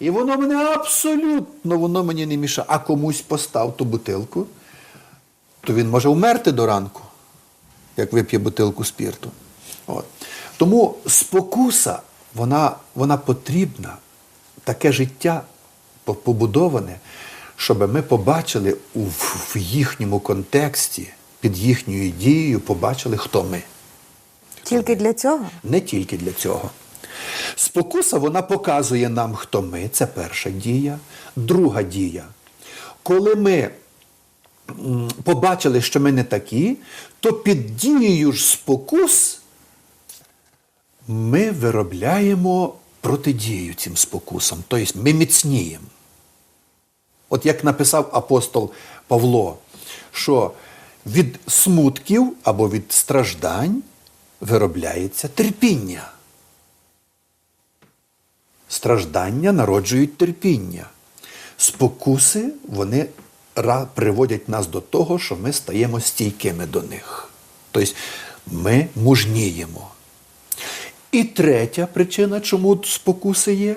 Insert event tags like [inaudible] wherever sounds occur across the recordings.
І воно мене абсолютно, воно мені не мішає. А комусь постав ту бутилку, то він може вмерти до ранку, як вип'є бутилку спірту. От. Тому спокуса, вона, вона потрібна, таке життя побудоване, щоб ми побачили у, в в їхньому контексті, під їхньою дією, побачили, хто ми. Тільки для цього? Не тільки для цього. Спокуса вона показує нам, хто ми. Це перша дія. Друга дія. Коли ми побачили, що ми не такі, то під дією ж спокус ми виробляємо протидію цим спокусам. Тобто ми міцніємо. От як написав апостол Павло, що від смутків або від страждань виробляється терпіння. Страждання народжують терпіння. Спокуси вони приводять нас до того, що ми стаємо стійкими до них. Тобто ми мужніємо. І третя причина, чому спокуси є,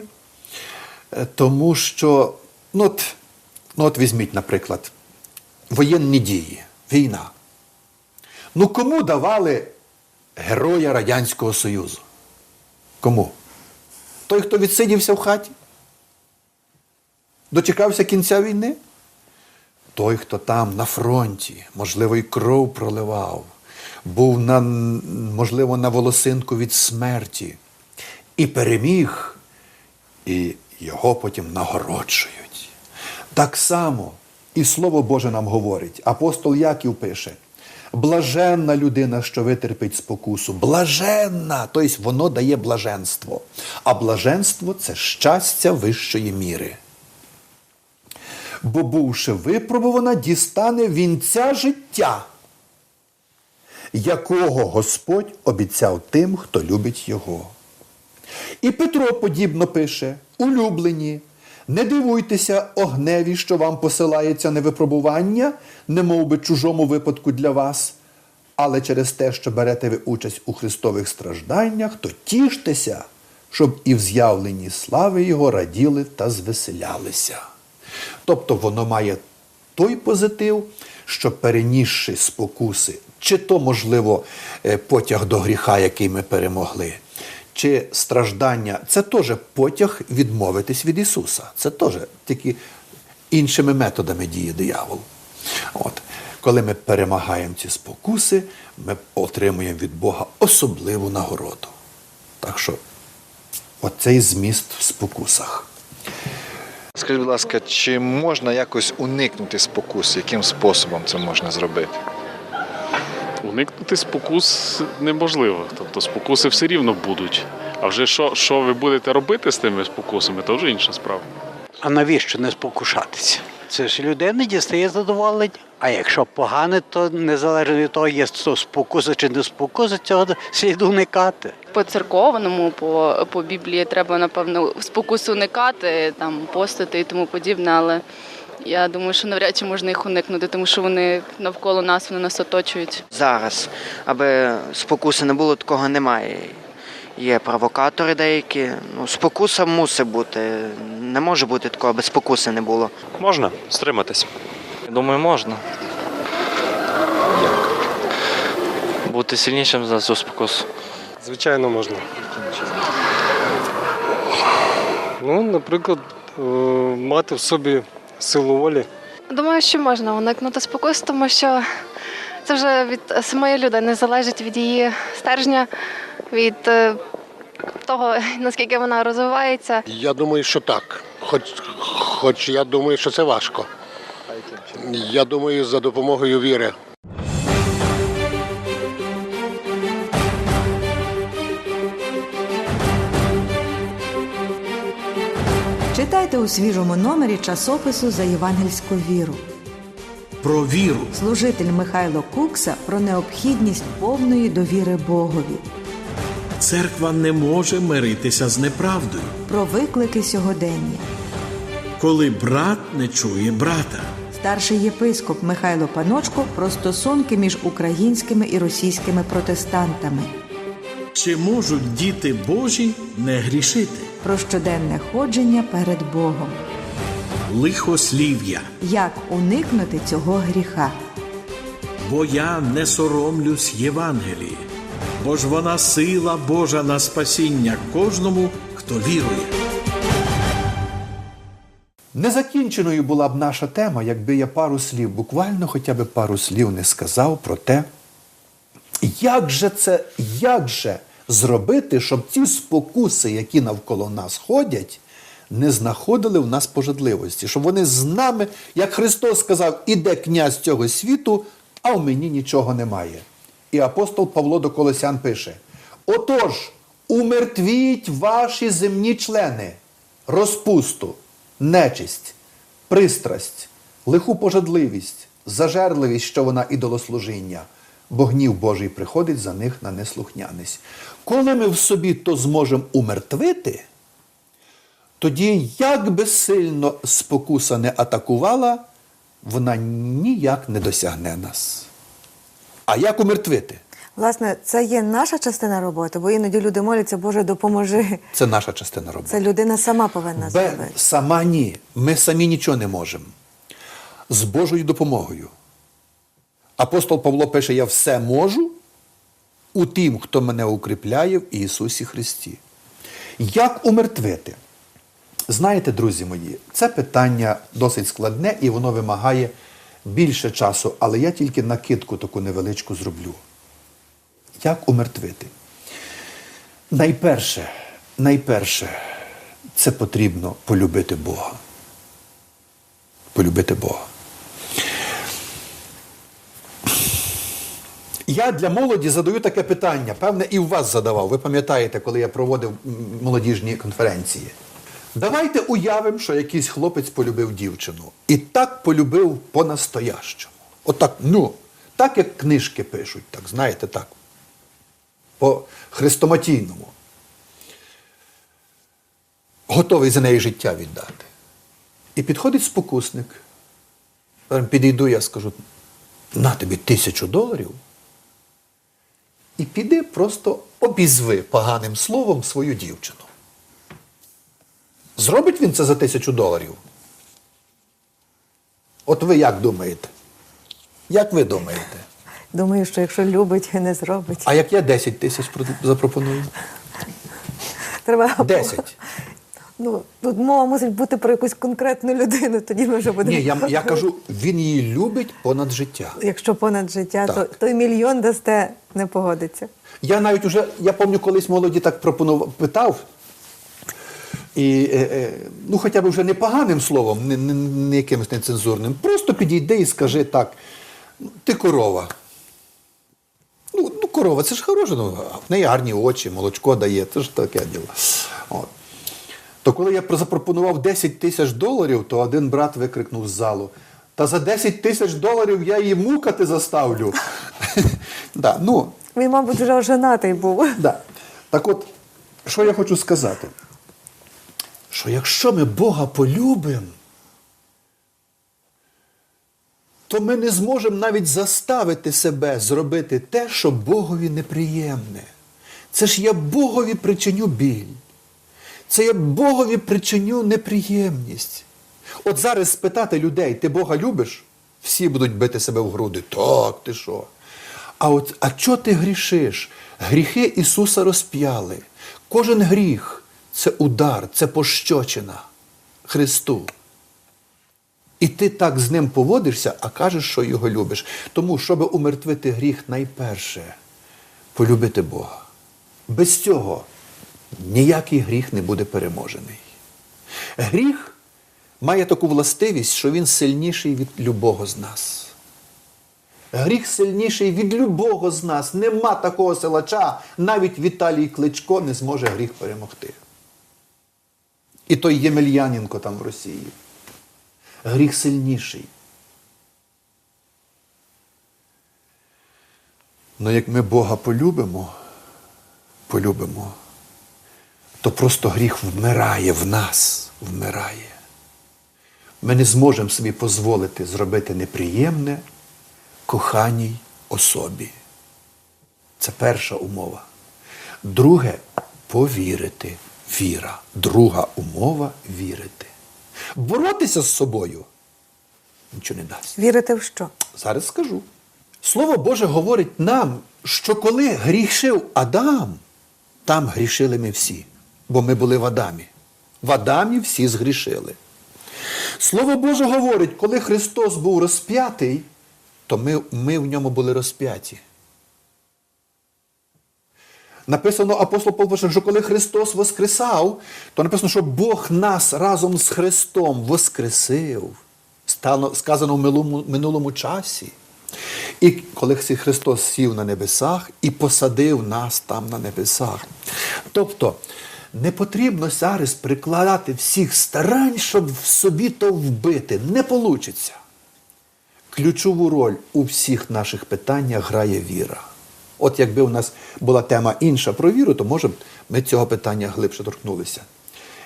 е, тому що, ну от, ну от візьміть, наприклад, воєнні дії, війна. Ну кому давали героя Радянського Союзу? Кому? Той, хто відсидівся в хаті? Дочекався кінця війни? Той, хто там на фронті, можливо, і кров проливав, був на, можливо, на волосинку від смерті і переміг, і його потім нагороджують. Так само і Слово Боже нам говорить. Апостол Яків пише: блаженна людина, що витерпить спокусу. Блаженна, тобто воно дає блаженство. А блаженство це щастя вищої міри. Бо, бувши випробувана, дістане вінця життя, якого Господь обіцяв тим, хто любить його. І Петро подібно пише: улюблені, не дивуйтеся огневі, що вам посилається на випробування, не би чужому випадку для вас, але через те, що берете ви участь у Христових стражданнях, то тіштеся, щоб і в з'явленні слави Його раділи та звеселялися. Тобто воно має той позитив, що перенісши спокуси, чи то, можливо, е, потяг до гріха, який ми перемогли, чи страждання, це теж потяг відмовитись від Ісуса. Це теж тільки іншими методами діє диявол. От. Коли ми перемагаємо ці спокуси, ми отримуємо від Бога особливу нагороду. Так що оцей зміст в спокусах. Скажіть, будь ласка, чи можна якось уникнути спокус? Яким способом це можна зробити? Уникнути спокус неможливо. Тобто спокуси все рівно будуть. А вже що, що ви будете робити з тими спокусами, то вже інша справа. А навіщо не спокушатися? Це ж людина дістає задоволення. А якщо погане, то незалежно від того, є то спокуса чи не спокуса, цього слід уникати. по церковному, по, по Біблії треба, напевно, спокусу уникати, там, постити і тому подібне, але я думаю, що навряд чи можна їх уникнути, тому що вони навколо нас, вони нас оточують. зараз, аби спокуси не було, такого немає. Є провокатори деякі. Ну, спокуса мусить бути. Не може бути такого, аби спокуси не було. Можна стриматись. Думаю, можна. Бути сильнішим за цю спокусу. Звичайно, можна. Ну, наприклад, е, мати в собі силу волі. Думаю, що можна уникнути спокус, тому що це вже від самої людини залежить від її стержня, від е, того, наскільки вона розвивається. Я думаю, що так. Хоч, хоч я думаю, що це важко. Я думаю, за допомогою віри. Читайте у свіжому номері часопису за євангельську віру. Про віру. Служитель Михайло Кукса про необхідність повної довіри Богові, Церква не може миритися з неправдою, про виклики сьогодення. коли брат не чує брата. Старший єпископ Михайло Паночко про стосунки між українськими і російськими протестантами, Чи можуть діти Божі не грішити? Про щоденне ходження перед Богом. Лихослів'я, Як уникнути цього гріха? бо я не соромлюсь Євангелії, бо ж вона сила Божа на спасіння кожному, хто вірує. Незакінченою була б наша тема, якби я пару слів, буквально хоча б пару слів не сказав про те, як же це, як же зробити, щоб ці спокуси, які навколо нас ходять, не знаходили в нас пожадливості, щоб вони з нами, як Христос сказав, іде князь цього світу, а в мені нічого немає. І апостол Павло до Колосян пише: Отож, умертвіть ваші земні члени, розпусту, нечисть, пристрасть, лиху пожадливість, зажерливість, що вона ідолослужіння, бо гнів Божий приходить за них на неслухняність. Коли ми в собі то зможемо умертвити, тоді, як би сильно спокуса не атакувала, вона ніяк не досягне нас. А як умертвити? Власне, це є наша частина роботи, бо іноді люди моляться, Боже, допоможи. Це наша частина роботи. Це людина сама повинна зробити. сама ні. Ми самі нічого не можемо. З Божою допомогою. Апостол Павло пише: Я все можу у тим, хто мене укріпляє в Ісусі Христі. Як умертвити? Знаєте, друзі мої, це питання досить складне і воно вимагає більше часу, але я тільки накидку таку невеличку зроблю. Як умертвити? Найперше, найперше, це потрібно полюбити Бога. Полюбити Бога. Я для молоді задаю таке питання, певне, і у вас задавав. Ви пам'ятаєте, коли я проводив молодіжні конференції. Давайте уявимо, що якийсь хлопець полюбив дівчину. І так полюбив по-настоящому. Отак, ну, так як книжки пишуть, так, знаєте, так. По хрестоматійному. Готовий за неї життя віддати. І підходить спокусник. Підійду, я скажу, на тобі тисячу доларів. І піди просто обізви поганим словом свою дівчину. Зробить він це за тисячу доларів? От ви як думаєте? Як ви думаєте? Думаю, що якщо любить, не зробить. А як я 10 тисяч запропоную? Треба 10. Ну, тут мова мусить бути про якусь конкретну людину, тоді ми вже будемо. Ні, я, я кажу, він її любить понад життя. Якщо понад життя, то той мільйон дасте, не погодиться. Я навіть уже, я пам'ятаю, колись молоді так пропонував, питав. І, е, е, ну, хоча б вже не поганим словом, не, не, не якимось нецензурним. Просто підійди і скажи так: «Ну, ти корова. Ну, ну корова, це ж хороше, ну, в неї гарні очі, молочко дає, це ж таке діло. От. То коли я запропонував 10 тисяч доларів, то один брат викрикнув з залу. Та за 10 тисяч доларів я її мукати заставлю. [laughs] да, ну, Він, мабуть, вже оженатий був. Да. Так от, що я хочу сказати? Що якщо ми Бога полюбимо, то ми не зможемо навіть заставити себе зробити те, що Богові неприємне. Це ж я Богові причиню біль. Це я Богові причиню неприємність. От зараз спитати людей, ти Бога любиш? Всі будуть бити себе в груди. Так, ти що? А от а чого ти грішиш? Гріхи Ісуса розп'яли. Кожен гріх це удар, це пощочина Христу. І ти так з ним поводишся, а кажеш, що його любиш. Тому, щоб умертвити гріх, найперше полюбити Бога. Без цього ніякий гріх не буде переможений. Гріх має таку властивість, що він сильніший від любого з нас. Гріх сильніший від любого з нас. Нема такого силача, навіть Віталій Кличко не зможе гріх перемогти. І той Ємельяненко там в Росії. Гріх сильніший. Ну як ми Бога полюбимо, полюбимо, то просто гріх вмирає в нас, вмирає. Ми не зможемо собі дозволити зробити неприємне коханій особі. Це перша умова. Друге повірити віра. Друга умова вірити. Боротися з собою нічого не дасть. Вірите в що? Зараз скажу. Слово Боже говорить нам, що коли грішив Адам, там грішили ми всі, бо ми були в Адамі. В Адамі всі згрішили. Слово Боже говорить, коли Христос був розп'ятий, то ми, ми в ньому були розп'яті. Написано апостол Павло, пише, що коли Христос воскресав, то написано, що Бог нас разом з Христом воскресив. Стало сказано в минулому, минулому часі. І коли Христос сів на небесах і посадив нас там на небесах. Тобто не потрібно зараз прикладати всіх старань, щоб в собі то вбити. Не вийде. Ключову роль у всіх наших питаннях грає віра. От якби у нас була тема інша про віру, то може б ми цього питання глибше торкнулися.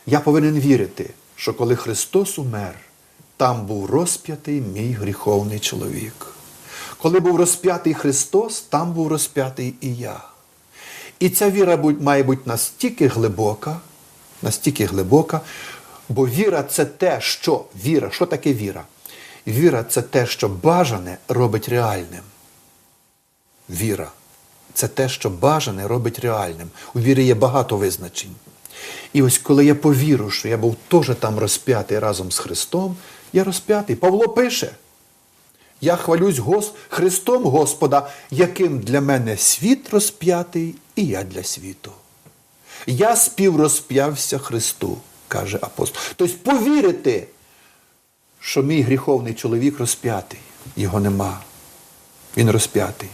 Я повинен вірити, що коли Христос умер, там був розп'ятий мій гріховний чоловік. Коли був розп'ятий Христос, там був розп'ятий і я. І ця віра має бути настільки глибока, настільки глибока, бо віра це те, що віра, що таке віра? Віра це те, що бажане робить реальним. Віра це те, що бажане робить реальним. У вірі є багато визначень. І ось коли я повірю, що я був теж там розп'ятий разом з Христом, я розп'ятий. Павло пише. Я хвалюсь Гос... Христом Господа, яким для мене світ розп'ятий, і я для світу. Я співрозп'явся Христу, каже апостол. Тобто повірити, що мій гріховний чоловік розп'ятий, його нема. Він розп'ятий.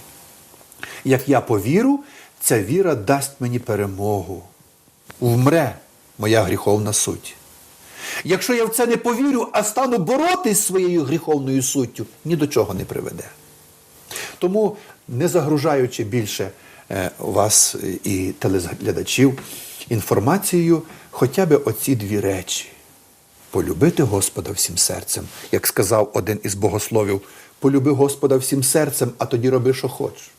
Як я повірю, ця віра дасть мені перемогу. Вмре моя гріховна суть. Якщо я в це не повірю, а стану боротись своєю гріховною суттю, ні до чого не приведе. Тому, не загружаючи більше е, вас і телеглядачів інформацією, хоча б оці дві речі. Полюбити Господа всім серцем, як сказав один із богословів, полюби Господа всім серцем, а тоді роби, що хочеш.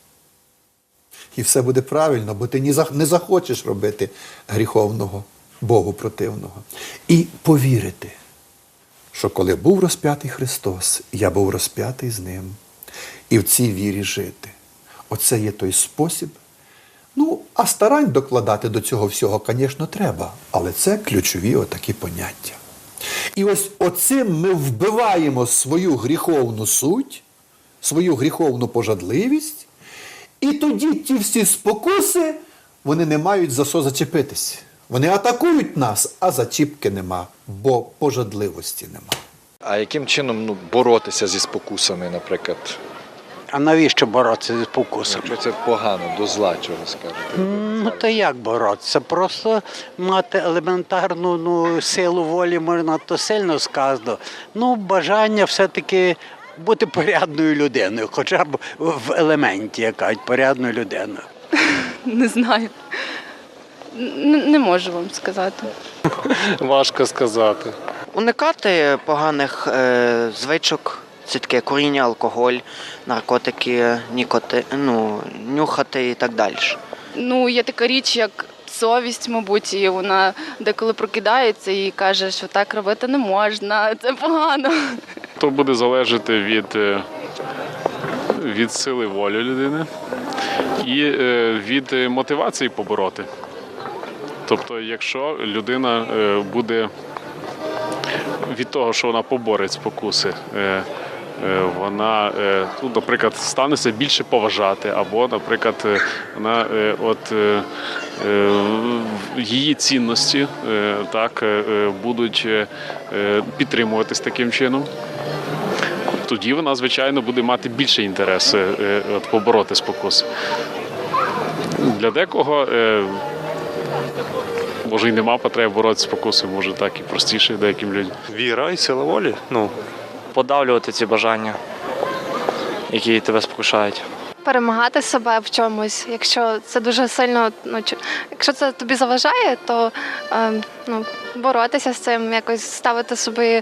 І все буде правильно, бо ти не захочеш робити гріховного, Богу противного. І повірити, що коли був розп'ятий Христос, я був розп'ятий з Ним. І в цій вірі жити. Оце є той спосіб. Ну, а старань докладати до цього всього, звісно, треба. Але це ключові отакі поняття. І ось оцим ми вбиваємо свою гріховну суть, свою гріховну пожадливість, і тоді ті всі спокуси, вони не мають за що зачепитись. Вони атакують нас, а зачіпки нема, бо пожадливості нема. А яким чином ну, боротися зі спокусами, наприклад? А навіщо боротися з спокусом? Якщо це погано, до зла, чого скажете? Ну то як боротися? Просто мати елементарну ну, силу волі, можна то сильно сказано. Ну, бажання все-таки бути порядною людиною, хоча б в елементі, як кажуть, порядною людиною. [laughs] Не знаю. Не можу вам сказати. Важко сказати. Уникати поганих е, звичок, це таке куріння, алкоголь, наркотики, нікоти, ну, нюхати і так далі. Ну, є така річ, як совість, мабуть, і вона деколи прокидається і каже, що так робити не можна, це погано. То буде залежати від, е, від сили волі людини і е, від е, мотивації побороти. Тобто, якщо людина е, буде від того, що вона поборить спокуси, е, е, вона, ну, наприклад, стане себе більше поважати, або, наприклад, вона от її цінності так, будуть підтримуватись таким чином. Тоді вона, звичайно, буде мати більше інтерес от, побороти спокус. Для декого може і нема потреби боротися з спокусом, може так і простіше деяким людям. Віра і сила волі. Ну, Подавлювати ці бажання, які тебе спокушають. Перемагати себе в чомусь, якщо це дуже сильно, ну чи- якщо це тобі заважає, то е, ну, боротися з цим, якось ставити собі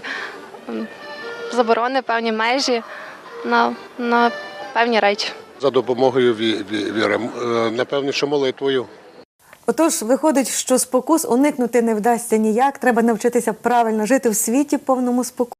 ем, заборони, певні межі на, на певні речі. За допомогою ві- ві- віри. Е, Напевне, що молитвою. Отож, виходить, що спокус уникнути не вдасться ніяк. Треба навчитися правильно жити в світі повному спокусу.